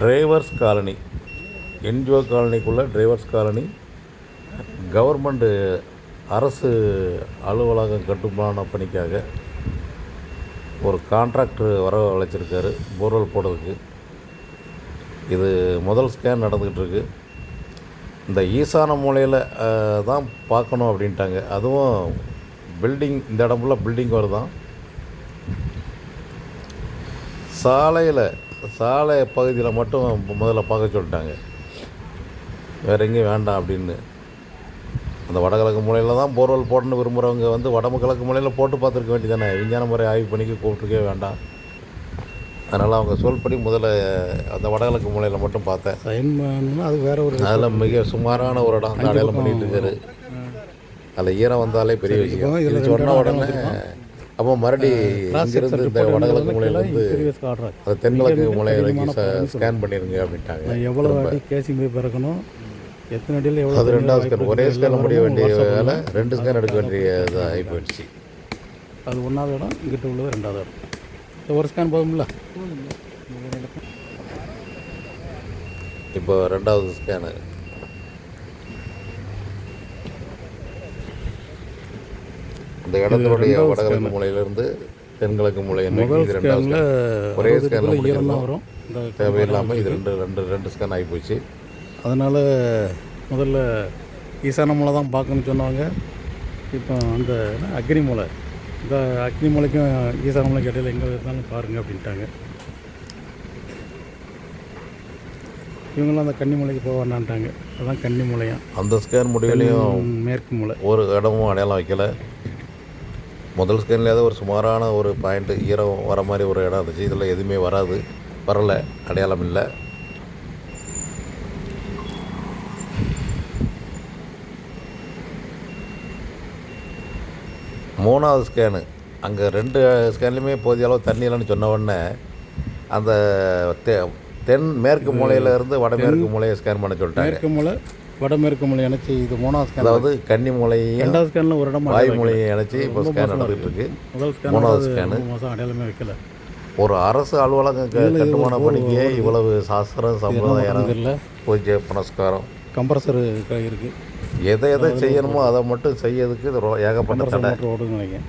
Drivers colony. NGO காலனிக்குள்ளே drivers colony. Government அரசு அலுவலகம் கட்டுமான பணிக்காக ஒரு கான்ட்ராக்டர் வர அழைச்சிருக்காரு. போர்வெல் போடுறதுக்கு. இது முதல் ஸ்கேன் நடந்துக்கிட்டுருக்கு இந்த ஈசான மூலையில் தான் பார்க்கணும் அப்படின்ட்டாங்க. அதுவும் பில்டிங் இந்த இடம் ஃபுல்லாக பில்டிங் வருதான் சாலையில் சாலை பகுதியில் மட்டும் முதல்ல பார்க்க சொல்லிட்டாங்க. வேறு எங்கேயும் வேண்டாம் அப்படின்னு. அந்த வடகிழக்கு மூலையில் தான் போர்வெல் போடணும்னு விரும்புகிறவங்க வந்து வடகிழக்கு மூலையில் போட்டு பார்த்துருக்க வேண்டியதானே விஞ்ஞான முறை ஆய்வு பண்ணிக்கு கூப்பிட்டுருக்கவே வேண்டாம். அதனால் அவங்க சொல்படி முதல்ல அந்த வடகிழக்கு மூலையில் மட்டும் பார்த்தேன். அது வேற ஒரு அதில் மிக சுமாரான ஒரு இடம் அடையாளம் பண்ணிட்டு இருக்காரு. அதில் ஈரம் வந்தாலே பெரிய விஷயம். சொன்ன உடனே அப்போ மறுபடி இங்கிருந்து இந்த வடகிழக்கு மூலையில இருந்து ப்ரீவியஸ் காட்டுறாங்க அந்த தென்கிழக்கு மூலை வரைக்கும் ஸ்கேன் பண்ணிருங்க அப்படின்ட்டாங்க. எவ்வளோ அடி கேசிங் போய் பிறக்கணும்? எத்தனை அடியில் எவ்வளோ அது ரெண்டாவது ஸ்கேன் ஒரே ஸ்கேன் முடிய வேண்டிய வேலை ரெண்டு ஸ்கேன் எடுக்க வேண்டிய இது ஆகி போயிடுச்சு அது ஒன்றாவது இடம் இங்கிட்ட உள்ளது ரெண்டாவது இடம். இந்த ஒரு ஸ்கேன் போதும்ல? இப்போ ரெண்டாவது ஸ்கேனு இந்த இடத்துடைய வடகிழக்கு மூலையிலிருந்து தென்கிழக்கு மூலை ரெண்டாவது. ஒரே ஸ்கேனில் வரும். தேவையில்லாமல் இது ரெண்டு ரெண்டு ரெண்டு ஸ்கேன் ஆகி போச்சு அதனால் முதல்ல ஈசான மூலை தான் பார்க்கணும்னு சொன்னாங்க. இப்போ அந்த அக்னி மூலை. இந்த அக்னி மூலைக்கும் ஈசான மூலைக்கு இடையில எங்கே இருந்தாலும் பாருங்கள் அப்படின்ட்டாங்க. இவங்களாம் அந்த கன்னி மூலைக்கு போக வேண்டான்ட்டாங்க அதான் கன்னி மூலையாம் அந்த ஸ்கேன் முடிவிலையும் மேற்கு மூலை. ஒரு இடமும் அடையாளம் வைக்கல. முதல் ஸ்கேன்லேயாவது ஒரு சுமாரான ஒரு பாயிண்ட் ஈரம் வர மாதிரி ஒரு இடம் இருந்துச்சு. இதில் எதுவுமே வராது. வரல. அடையாளம் இல்லை. மூணாவது ஸ்கேனு அங்கே ரெண்டு ஸ்கேன்லையுமே போதிய அளவு தண்ணி இல்லைன்னு சொன்ன உடனே அந்த தெ தென் மேற்கு மூலையில இருந்து வடமேற்கு மூலையை ஸ்கேன் பண்ண சொல்லிட்டாங்க. மேற்கு மூலை வடமேற்கு மூலை இணைச்சி இது மூணாவது ஸ்கேன் அதாவது கன்னி மூலையையும் ரெண்டாவது ஸ்கேனில் ஒரு இடம் வாய் மூலையை இணைச்சி இப்போ ஸ்கேன் நடந்துகிட்டு இருக்கு. முதல் ஸ்கேன் மூணாவது மூணு மாதம் அடையாளமே வைக்கல. ஒரு அரசு அலுவலகம் கட்டுமான பணிக்கே இவ்வளவு சாஸ்திரம் சம்பிரதாயம் இல்லை பூஜை புனஸ்காரம். கம்ப்ரஸர் இருக்குது எதை எதை செய்யணுமோ அதை மட்டும் செய்யறதுக்கு ஏகப்பட்ட தடை. நினைக்கிறேன்.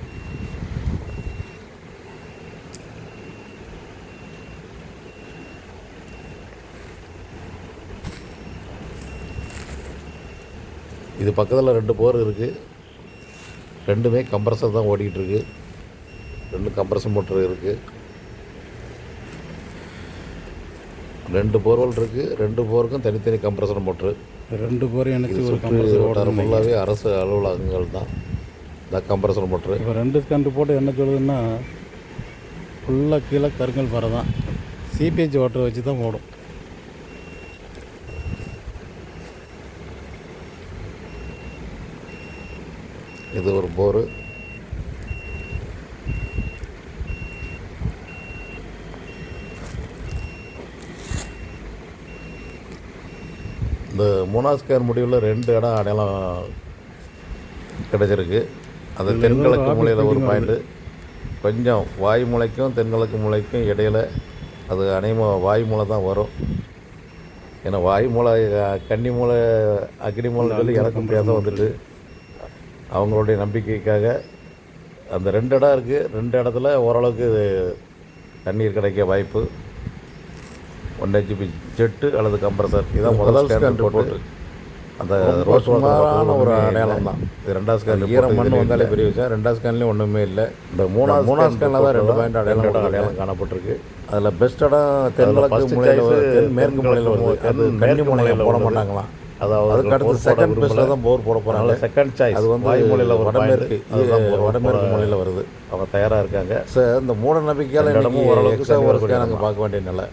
இது பக்கத்தில் ரெண்டு போர் இருக்குது ரெண்டுமே கம்ப்ரஸர் தான் ஓடிக்கிட்டு இருக்கு ரெண்டு கம்ப்ரஸர் மோட்டர் இருக்குது ரெண்டு போர்வெல் இருக்குது ரெண்டு போருக்கும் தனித்தனி கம்ப்ரஸர் மோட்ரு ரெண்டு பேரும் இணைச்சி ஒரு கம்ப்ரஸர் ஃபுல்லாகவே அரசு அலுவலகங்கள் தான். இந்த கம்ப்ரஸர் மோட்ரு இப்போ ரெண்டு ஸ்கேன் போட்டு என்ன சொல்லுதுன்னா ஃபுல்லாக கீழே கருங்கல் பாறை தான். சிபிஹெச் வாட்டர் வச்சு தான் ஓடும். இது ஒரு போரு. இந்த மூணாவது முடிவில் ரெண்டு இடம் அடையாளம் கிடைச்சிருக்கு. அந்த தென்கிழக்கு மூலையில் ஒரு பாயிண்ட்டு கொஞ்சம் வாய் மூலைக்கும் தென்கிழக்கு மூலைக்கும் இடையில அது அநேகமா வாய் மூலை தான் வரும். ஏன்னா வாய் அஹ், கன்னி மூலை அக்னி மூலை சொல்லி இறக்க முடியாத வந்துட்டு. அவங்களுடைய நம்பிக்கைக்காக அந்த ரெண்டு இடம் இருக்குது ரெண்டு இடத்துல ஓரளவுக்கு தண்ணீர் கிடைக்க வாய்ப்பு. ஒன் ஹெச்பி ஜெட்டு அல்லது கம்ப்ரஸர் இதான் முதல் போட்டு அந்த ரோஸ் சுமாரான ஒரு அடையாளம் தான். இது ரெண்டாவது ஸ்கேன் ஈரம் மண் வந்தாலே பெரிய விஷயம் ரெண்டாவது ஸ்கேன்லேயும் ஒன்றுமே இல்லை. இந்த மூணாவது மூணாவது ஸ்கேனில் தான் ரெண்டு பாயிண்ட் அடையாளம் அடையாளம் காணப்பட்டிருக்கு. அதில் பெஸ்ட் இடம் தென்கிழக்கு மூலையில் தென் மேற்கு மூலையில் வருது கன்னி மூலையில் போட மாட்டாங்களாம் அதாவது அடுத்து செகண்ட் பெஸ்ட்டில் தான் போர் போட போகிறாங்க செகண்ட் சாய்ஸ் அது வந்து வாய்மொழியில் வடமேற்கு வடமேற்கு மூலையில் வருது. அவங்க தயாராக இருக்காங்க. சார் இந்த மூட நம்பிக்கையால் இடமும் ஓரளவுக்கு அங்கே பார்க்க வேண்டிய நிலை.